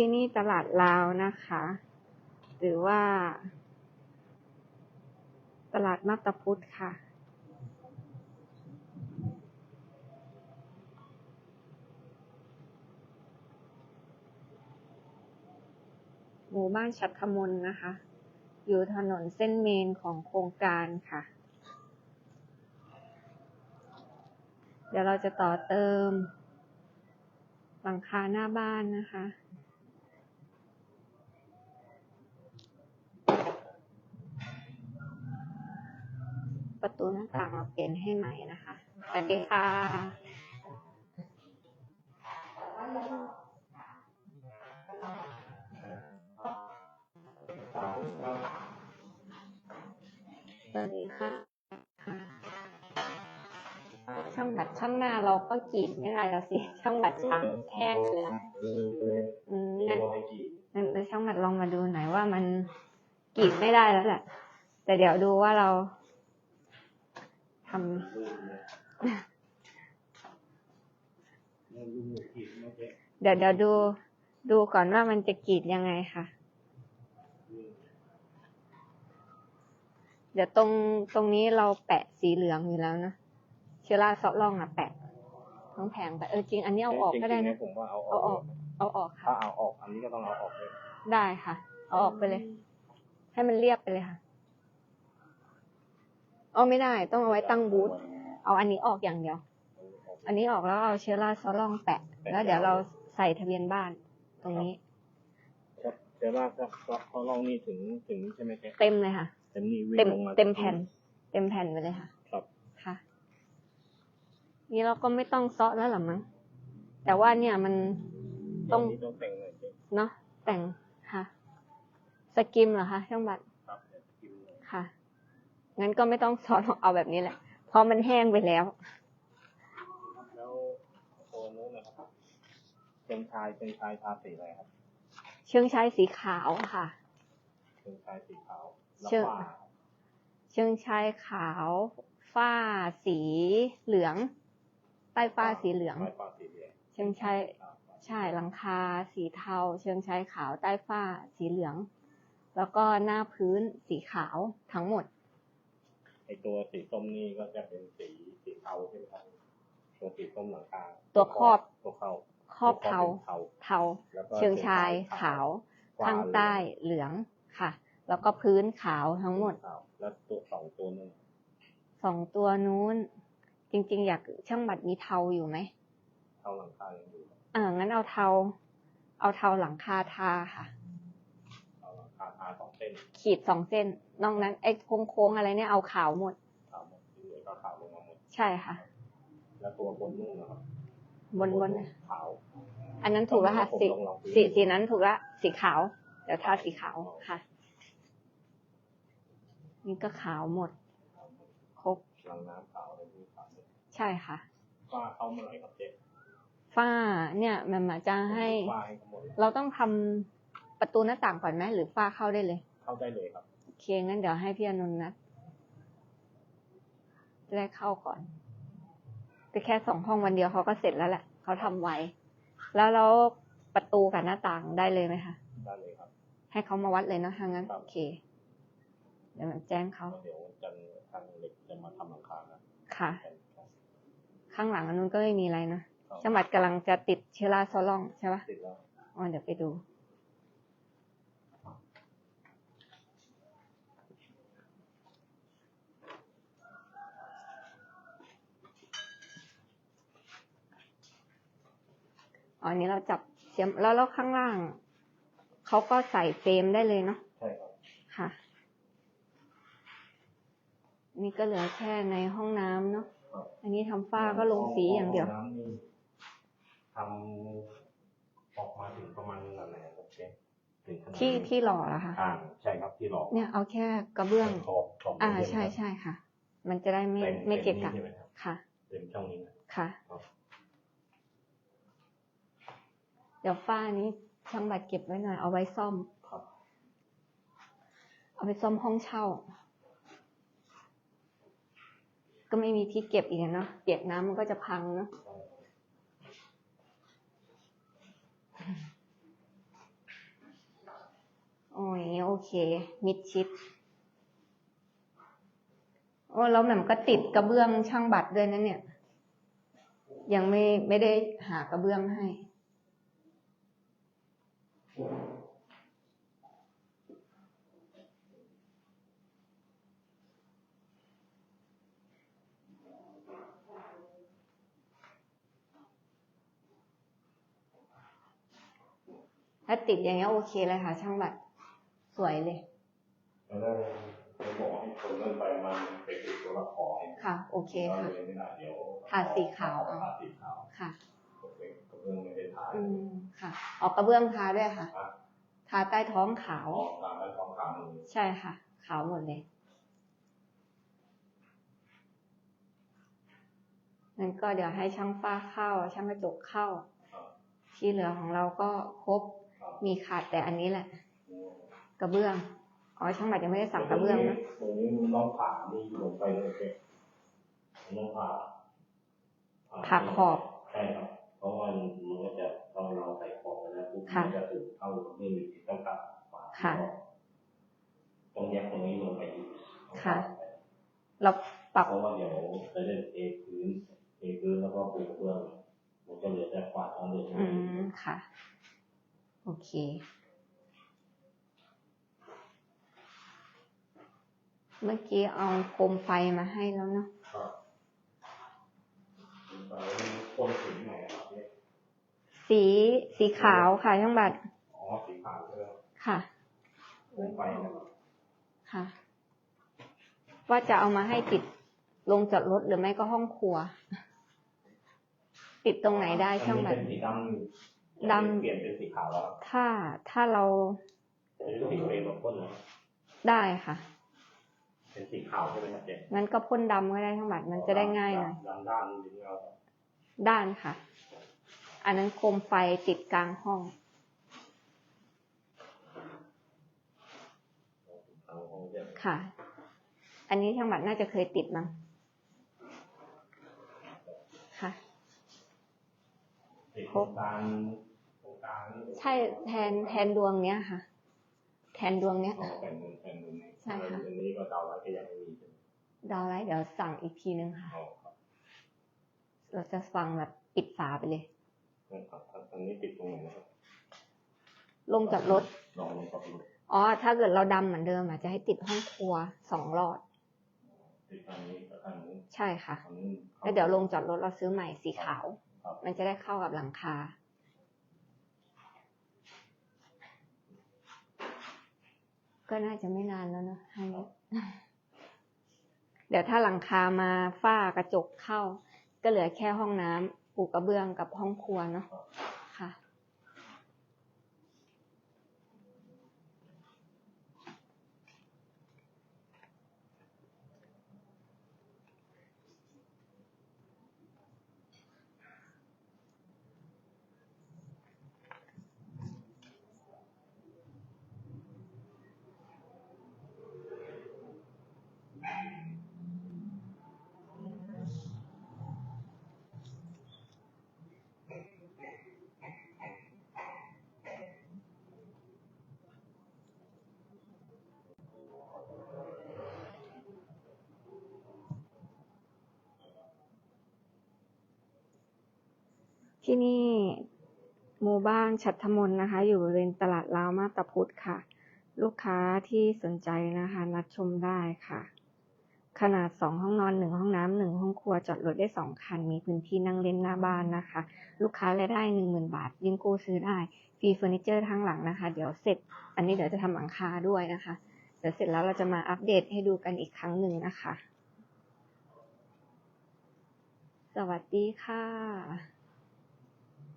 ที่นี่ตลาดลาวนะคะ หรือว่า ตลาดมาบตาพุธค่ะ หมู่บ้านชัดขมลนะคะ อยู่ถนนเส้นเมนของโครงการค่ะ เดี๋ยวเราจะต่อเติมหลังคาหน้าบ้านนะคะ ประตูหน้าต่างเราเปลี่ยนให้ใหม่นะคะสวัสดีค่ะสวัสดีค่ะช่างบัดช่างหน้าเราก็กรีดไม่ได้แล้วสิ ช่างบัดช่างแห้งเลยอืมงั้นงั้นเดี๋ยวช่างบัดลองมาดูหน่อยว่ามันกรีดไม่ได้แล้วแหละ แต่เดี๋ยวดูว่าเรา ทำเดี๋ยวเดี๋ยวดูดูก่อนว่ามันจะกรีดยังไงค่ะ เดี๋ยวตรงตรงนี้เราแปะสีเหลืองอยู่แล้วนะ เชื้อราซอล่องอะแปะทั้งแผงไปเออจริง อันนี้เอาออกก็ได้จรินะงๆผมว่าเอาอเอาอออกกเอาออกถ้าค่ะเอาออก อันนี้ก็ต้องเอาออกเลยได้ค่ะ เอาออกไปเลย ให้มันเรียบไปเลยค่ะ เอาไม่ได้ ต้องเอาไว้ตั้งบูธเอาอันนี้ออกอย่างเดียว อันนี้ออกแล้วเอาเชื้อราซอล่องแปะ แล้วเดี๋ยวเราใส่ทะเบียนบ้านตรงนี้ครับเดี๋ยวว่าก็เขาลองนี่ถึงถึงใช่ไหมแกเต็มเลยค่ะ เต็มนี่วิ่เต็งมลงมาเต็มแผ่น เต็มแผ่นไปเลยค่ะ ครับค่ะ นี่เราก็ไม่ต้องเซาะแล้วหรอมั้งแต่ว่าเนี่ยมันต้องเดี๋ยวนี้ต้องแต่งเลยเจ๊เนาะแต่งค่ะ สกิมเหรอคะช่างบัตรครับเดี๋ยวกินเลยค่ะ งั้นก็ไม่ต้องซอสเอาแบบนี้แหละ เพราะมันแห้งไปแล้ว แล้วตัวนู้นนะครับเชิงชายเชิงชายทาสีอะไรครับ เชิงชายสีขาวค่ะ เชิงชายสีขาวแล้วเชิงฝ้าเชิงชายขาว ฝ้าสีเหลืองใต้ฝ้าสีเหลืองลายฝ้าสีเหลือง เชิงชายใช่หลังคาสีเทา เชิงชายขาวใต้ฝ้าสีเหลือง แล้วก็หน้าพื้นสีขาวทั้งหมด ไอตัวสีส้มนี่ก็จะเป็นสีสีเทาใช่ไหมครับตัวสีส้มหลังคาตัวครอบตัวเข้าครอบเทาตัวครอบเป็นเทาเทาแล้วก็เชิงชายขาว ข้างใต้เหลืองค่ะ แล้วก็พื้นขาวทั้งหมดขาวแล้วตัวสองตัวนึงสองตัวนู้น จริง ๆ อยากช่างบัตรมีเทาอยู่ไหมเทาหลังคายังอยู่อ่างั้นเอาเทา เอาเทาหลังคาทาค่ะเทาหลังคาทาสองเส้น ขีดสองเส้นนอกนั้นไอ้โค้งๆอะไรเนี่ยเอาขาวหมดขาวหมดที่เหลือก็ขาวลงมาหมดใช่ค่ะ แล้วตัวบนนู่นนะครับบนบนขาว อันนั้นถูกแล้วค่ะสีผมลองๆสีสีนั้นถูกละสีขาว เดี๋ยวทาสีขาวค่ะ นี่ก็ขาวหมด ครบลังน้ำขาวอะไรพวกนี้ขาวหมดใช่ค่ะฝ้าเข้าเมื่อไหร่ครับเจ๊ฝ้าเนี่ยมันมาจะให้ฝ้าให้เขาหมดเลยเราต้องทำ ประตูหน้าต่างก่อนไหมหรือฝ้าเข้าได้เลย เข้าได้เลยครับโอเคงั้นเดี๋ยวให้พี่อนุนนัดจะได้เข้าก่อนแต่แค่สองห้องวันเดียวเขาก็เสร็จแล้วแหละเขาทำไวแล้วแล้วประตูกับหน้าต่างได้เลยไหมคะได้เลยครับ ให้เขามาวัดเลยเนอะถ้างั้นครับโอเค เดี๋ยวมันแจ้งเขาแล้วเดี๋ยวจันทร์ทางเหล็กจะมาทำหลังคานะค่ะ ข้างหลังอันนู้นก็ไม่มีอะไรนะจังหวัดกำลังจะติดเชื้อราโซล่องใช่ปะติดแล้วอ๋อเดี๋ยวไปดู อ๋ออันนี้เราจับเสียมแล้วแล้วข้างล่างเขาก็ใส่เฟรมได้เลยเนาะใช่ครับค่ะ นี่ก็เหลือแค่ในห้องน้ำเนาะครับอันนี้ทำฝ้าก็ลงสีอย่างเดียวน้ำนี่ทำออกมาถึงประมาณนั้นแหละครับเจ๊ถึงขนาดที่นี้ที่หล่อละค่ะอ่าใช่ครับที่หลอกเนี่ยเอาแค่กระเบื้อง ขอบขอบอ่าบริเวณใช่ใช่ค่ะ มันจะได้ไม่ต็ไม่เกะต็กะใช่ไหมครับค่ะ เต็มช่องนี้นะค่ะ ครับ เดี๋ยวฝ้านี้ช่างบัตรเก็บไว้หน่อย เอาไว้ซ่อมครับเอาไปซ่อมห้องเช่า ก็ไม่มีที่เก็บอีกอะเนาะเปียกน้ำมันก็จะพังเนาะเค มิดชิด โอ้แล้วแหม่มก็ติดกระเบื้องช่างบัตรด้วยนะเนี่ย ยังไม่ไม่ได้หากระเบื้องให้ ถ้าติดอย่างเงี้ยโอเคเลยค่ะ ช่างบัตรสวยเลยแล้วก็จะบอกให้คนเลื่อนไปมันไปติดตัวละครค่ะ โอเคเราค่ะเลยไม่ได้เดี๋ยวทาสีขาวเอาทาสีขาวค่ะกระเบื้องไม่ได้ทาอืมค่ะ ออกกระเบื้องทาด้วยค่ะครับทาใต้ท้องขาวออกตามได้ท้องขาวมือใช่ค่ะ ขาวหมดเลยงั้นก็เดี๋ยวให้ช่างฝ้าเข้า ช่างกระจกเข้าครับที่เหลือของเราก็ครบครับ มีขาดแต่อันนี้แหละ กระเบื้อง อ๋อช่างบัตรยังไม่ได้สั่งกระเบื้องนะตรงนี้มันต้องผ่านี่ลงไปเลยเจ๊มันต้องผ่าผ่าขอบใช่ครับเพราะว่ามันก็จะตอนเราใส่ขอบไปแล้วปุ๊บค่ะมันจะถึงเข้านี่มีต้องตัดฝาค่ะต้องแยกตรงนี้ลงไปอีกค่ะ เราปรับเพราะว่าเดี๋ยวจะเล่นเทพื้นเทพื้นแล้วก็ปูกระเบื้องมันจะเหลือแต่ขวาดทั้งเดือนอืมค่ะ โอเค เมื่อกี้เอาโคมไฟมาให้แล้วเนาะครับไปคนถึงไหนครับเนี่ยสีสีขาวค่ะช่างบัตรอ๋อ สีขาวใช่ไหมค่ะลงไปนะครับค่ะ ว่าจะเอามาให้ติดลงจอดรถหรือไม่ก็ห้องครัว ติดตรงไหนได้ช่างบัอัตนรนี้เป็นสีดำ ดำเปลี่ยนเป็นสีขาวแล้วครับถ้าถ้าเราเป็นสีเฟรมกับพ่นเหรอได้ค่ะ เป็นสีขาวใช่ไหมครับเจ๊งั้นก็พ่นดำก็ได้ช่างบัตรมันจะได้ง่ายหน่อยดำด้านนี้เอาครับด้านค่ะ อันนั้นโคมไฟติดกลางห้องเอาของเจ๊ค่ะ อันนี้ช่างบัตรน่าจะเคยติดมั้ง ค่ะ ติดโครงการโครงการนี่ใช่แทนแทนดวงเนี้ยค่ะ แทนดวงเนี้ยเอาเป็นมุมเป็นมุมนี้ใช่ค่ะอันนี้ก็เดาไว้ก็ยังไม่มีใช่ไหมดาวไลท์เดี๋ยวสั่งอีกทีนึงค่ะเอาครับเราจะฟังแบบปิดฝาไปเลยนะครับอันนี้ติดตรงไหนนะครับลงจากรถลองลงกับรถอ๋อ ถ้าเกิดเราดำเหมือนเดิมอาจจะให้ติดห้องครัวสองหลอดติดอันนี้กับอันนี้ใช่ค่ะอันนี้แล้วเดี๋ยวลงจอดรถเราซื้อใหม่สีขาวครับ มันจะได้เข้ากับหลังคา ก็น่าจะไม่นานแล้วเนอะให้เดี๋ยวถ้าหลังคามาฝ้ากระจกเข้า ก็เหลือแค่ห้องน้ำปูกระเบื้องกับห้องครัวเนาะค่ะ ที่นี่หมู่บ้านชัตรมนนะคะ อยู่บริเวณตลาดลาวมาตาพุทธค่ะ ลูกค้าที่สนใจนะคะนัดชมได้ค่ะ ขนาดสองห้องนอนหนึ่งห้องน้ำหนึ่งห้องครัวจอดรถได้สองคัน มีพื้นที่นั่งเล่นหน้าบ้านนะคะ ลูกค้ารายได้หนึ่งหมื่นบาท ยื่นกู้ซื้อได้ฟรีเฟอร์นิเจอร์ทั้งหลังนะคะ เดี๋ยวเสร็จ อันนี้เดี๋ยวจะทำหลังคาด้วยนะคะ เดี๋ยวเสร็จแล้วเราจะมาอัปเดตให้ดูกันอีกครั้งหนึ่งนะคะ สวัสดีค่ะ